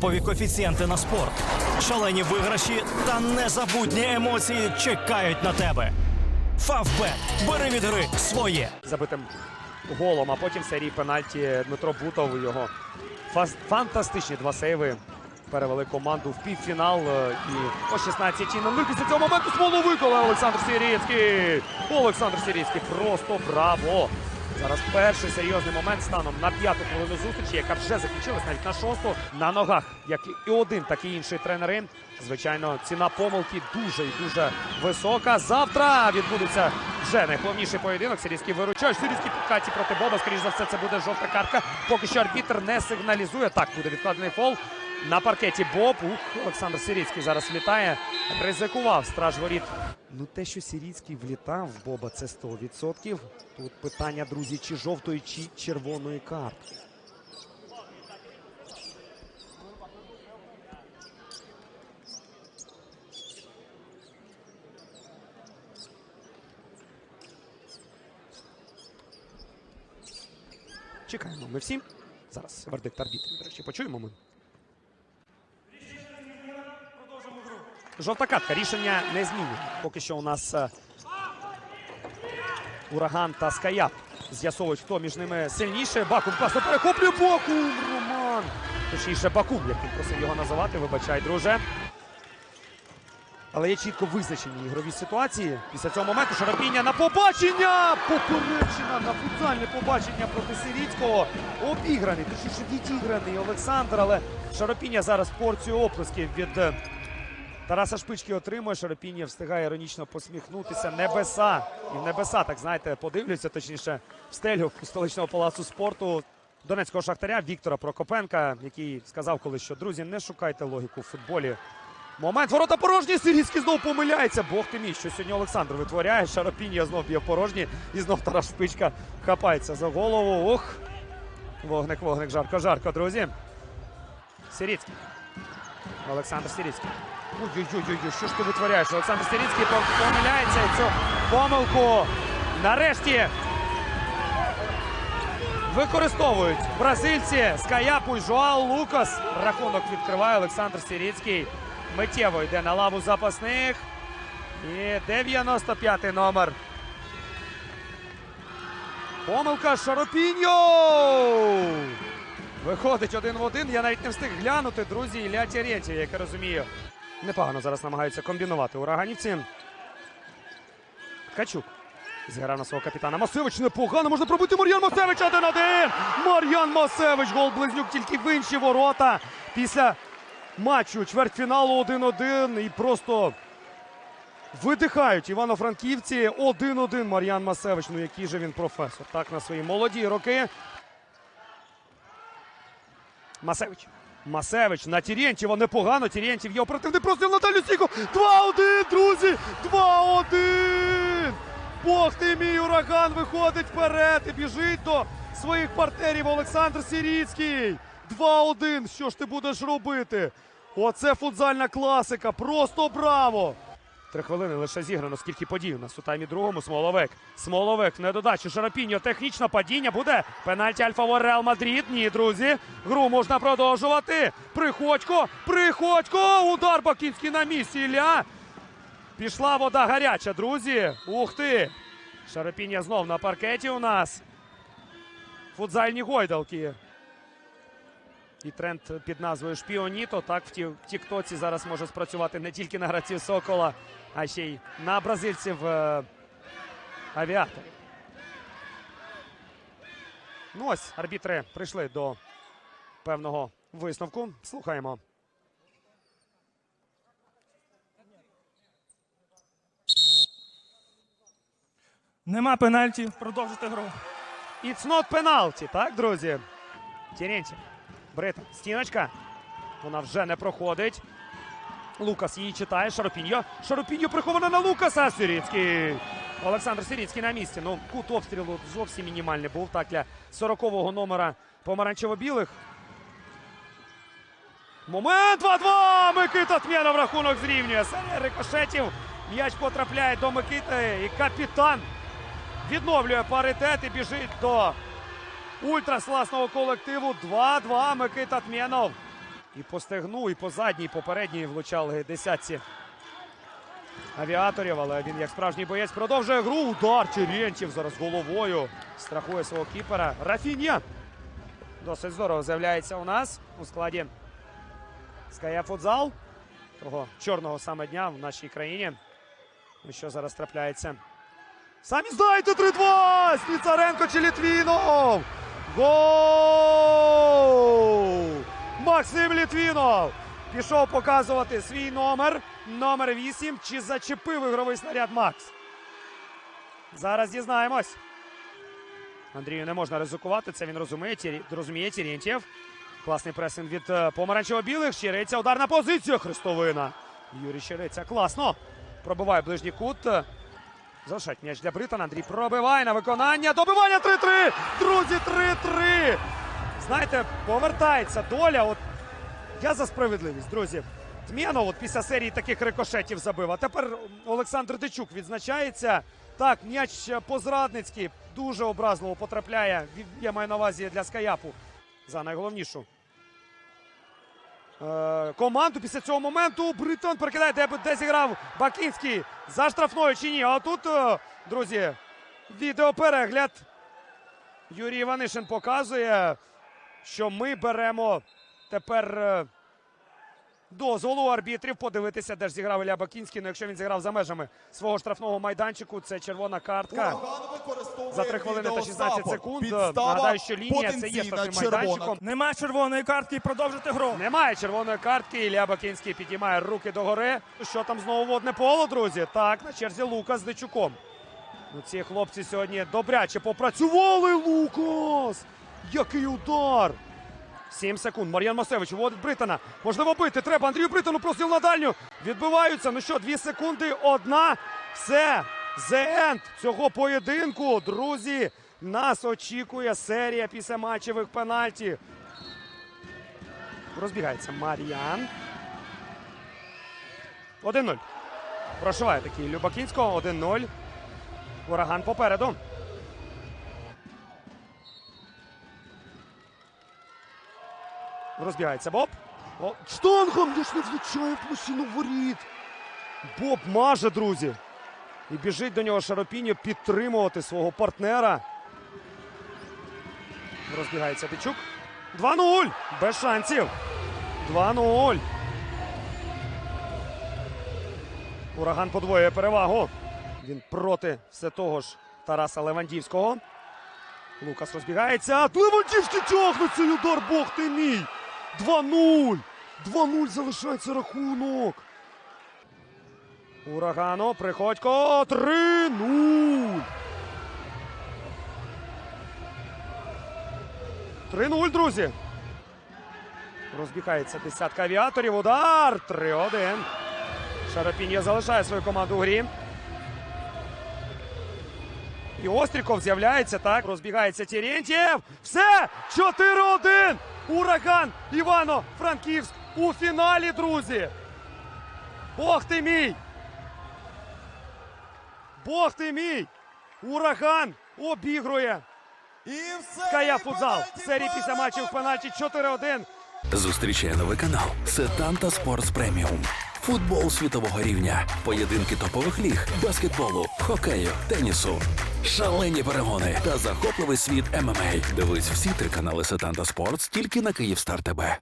топові коефіцієнти на спорт, шалені виграші та незабутні емоції чекають на тебе. Фавбет. Бери від гри своє. забитим голом, а потім серії пенальті Дмитро Бутов. Його фантастичні два сейви перевели команду в півфінал. е, І о 16 на 0 після цього моменту смоловий але Олександр Сіріцький. Олександр Сіріцький просто браво! Зараз перший серйозний момент станом на п'яту хвилину зустрічі, яка вже закінчилась навіть на шосту. На ногах, як і один, так і інший тренери. Звичайно, ціна помилки дуже і дуже висока. Завтра відбудеться вже найголовніший поєдинок. Сирійський виручаєш. Сирійський підкаті проти Боба. Скоріше за все, це буде жовта картка. Поки що арбітр не сигналізує. Так, буде відкладений фол. На паркеті Боб. Ух, Олександр Сирійський зараз влітає. Ризикував страж воріт. Ну, те, що Сирійський влітав в Боба, це 100%. Тут питання, друзі, чи жовтої, чи червоної картки. Чекаємо ми всі. Зараз вердикт арбітрів, до речі, почуємо ми. Жовта катка. Рішення не змінює. Поки що у нас е, ураган та скаяп з'ясовують, хто між ними сильніше. Бакум класно перехоплює Бакум. Роман. Точніше, Бакум, як він просив його називати. Вибачай, друже. Але є чітко визначені ігрові ситуації. Після цього моменту Шарапіння на побачення! Поперечина на футзальне побачення проти Сиріцького. Обіграний, точніше відіграний Олександр, але Шарапіння зараз порцію оплесків від е, Тараса Шпички отримує. Шарапіння встигає іронічно посміхнутися. Небеса. І в небеса, так знаєте, подивляться, точніше, в стелю столичного палацу спорту. Донецького шахтаря Віктора Прокопенка, який сказав колись, що друзі, не шукайте логіку в футболі. Момент ворота порожні. Сирійський знов помиляється. Бог ти мій, що сьогодні Олександр витворяє. Шарапіння знов б'є порожні. І знов Тарас Шпичка хапається за голову. Ух! Вогник, вогник, жарко, жарко, друзі. Сиріцький. Олександр Сиріцький. Ой-ой-ой, що ж ти витворяєш? Олександр Сиріцький помиляється цю помилку. Нарешті використовують бразильці Скаяпу і Жуал Лукас. Рахунок відкриває Олександр Сиріцький. Миттєво йде на лаву запасних. І 95-й номер. Помилка Шаропіньо! Виходить один в один. Я навіть не встиг глянути, друзі, Ілля Терентьєв, як я розумію. Непогано зараз намагаються комбінувати ураганівці. Ткачук. Зіграв на свого капітана. Масевич непогано. Можна пробити Мар'ян Масевич 1-1. Мар'ян Масевич. Гол близнюк тільки в інші ворота. Після матчу чвертьфіналу 1-1. І просто видихають івано-франківці. 1-1 Мар'ян Масевич. Ну який же він професор. Так на свої молоді роки. Масевич. Масевич на Тірєнтєва непогано. Тірєнтєв є оперативний простріл Наталю сіку. 2-1, друзі! 2-1! Бог ти мій ураган виходить вперед і біжить до своїх партнерів Олександр Сіріцький. 2-1. Що ж ти будеш робити? Оце футзальна класика. Просто браво! Три хвилини лише зіграно. Скільки подій у нас у таймі другому. Смоловик. Смоловик не додачі. Шарапіньо. Технічне падіння буде. Пенальті Альфа Реал Мадрид. Ні, друзі. Гру можна продовжувати. Приходько. Приходько. Удар Бакінський на місці. Ілля. Пішла вода гаряча, друзі. Ух ти. Шарапіння знов на паркеті у нас. Футзальні гойдалки. І тренд під назвою Шпіоніто. Так, в ті- в Тіктоці зараз може спрацювати не тільки на гравців Сокола, а ще й на бразильців е, авіаторів. Ну ось арбітри прийшли до певного висновку. Слухаємо. Нема пенальті, продовжити гру. It's not penalty, так, друзі? Терентьєв. Брита. Стіночка. Вона вже не проходить. Лукас її читає. Шаропіньо. Шаропіньо прихована на Лукаса. Сиріцький. Олександр Сиріцький на місці. Ну, кут обстрілу зовсім мінімальний був. Так, для 40-го номера помаранчево-білих. Момент 2-2! Микита Тмєнов рахунок зрівнює. Серія рикошетів. М'яч потрапляє до Микити. І капітан відновлює паритет і біжить до ультрасласного колективу. 2-2 Микита Тмєнов. І по стегну, і по задній, і по передній влучали десятці авіаторів, але він, як справжній боєць, продовжує гру. Удар Терентьєв зараз головою. Страхує свого кіпера. Рафінія. Досить здорово з'являється у нас у складі Ская Футзал. Того чорного саме дня в нашій країні. Ну, що зараз трапляється? Самі знаєте 3-2! Сніцаренко чи Літвінов! Гол! Максим Літвінов пішов показувати свій номер. Номер 8. Чи зачепив ігровий снаряд Макс? Зараз дізнаємось. Андрію не можна ризикувати, це він розуміє. Тірі- Розуміє Тірєнтєв. Класний пресинг від е, помаранчево-білих. Щириця, ударна позиція. Хрестовина. Юрій Щириця. Класно. Пробиває ближній кут. Залишать м'яч для Британа. Андрій пробиває на виконання. Добивання 3-3. Друзі, 3-3. Знаєте, повертається доля. От я за справедливість, друзі. Тмєнов от після серії таких рикошетів забив. А тепер Олександр Дичук відзначається. Так, м'яч по-зрадницьки дуже образливо потрапляє. Я маю на увазі для Скаяпу за найголовнішу. Е, команду після цього моменту Бритон перекидає, де, де зіграв Бакінський за штрафною чи ні. А тут, е, друзі, відеоперегляд. Юрій Іванишин показує, що ми беремо тепер е, дозволу арбітрів подивитися, де ж зіграв Ілля Бакінський. Ну, якщо він зіграв за межами свого штрафного майданчику, це червона картка. За 3 хвилини та 16 секунд. Нагадаю, що лінія це є штрафним майданчиком. Нема червоної картки і продовжити гру. Немає червоної картки. Ілля Бакінський підіймає руки догори. Що там знову водне поло, друзі? Так, на черзі Лукас з Дичуком. Ну, ці хлопці сьогодні добряче попрацювали. Лукас! Який удар! 7 секунд. Мар'ян Масевич вводить Британа. Можливо, бити. Треба. Андрію Британу простріл на дальню. Відбиваються. Ну що, 2 секунди. Одна. Все. The end цього поєдинку. Друзі, нас очікує серія після матчевих пенальті. Розбігається Мар'ян. 1-0. Прошиває такий Любакінського. 1-0. Ураган попереду. Розбігається Боб. О, штангом лиш не влучає в площину воріт. Боб маже, друзі. І біжить до нього Шаропіньо підтримувати свого партнера. Розбігається Дичук. 2-0. Без шансів. 2-0. Ураган подвоює перевагу. Він проти все того ж Тараса Левандівського. Лукас розбігається. Левандівський тягне цей удар, Бог ти мій. 2-0. 2-0 залишається рахунок. Урагану. Приходько. 3-0. 3-0, друзі. Розбігається десятка авіаторів. Удар. 3-1. Шарапінья залишає свою команду у грі. І Остріков з'являється так. Розбігається Терентьєв. Все! 4-1. Ураган Івано-Франківськ у фіналі, друзі. Бог ти мій! Бог ти мій! Ураган обігрує І все. Кая Футзал. Серії після матчів в пенальті 4-1. Зустрічає новий канал Сетанта Спортс Преміум. Футбол світового рівня, поєдинки топових ліг, баскетболу, хокею, тенісу, шалені перегони та захопливий світ ММА. Дивись всі три канали Сетанта Спортс тільки на Київстар ТБ.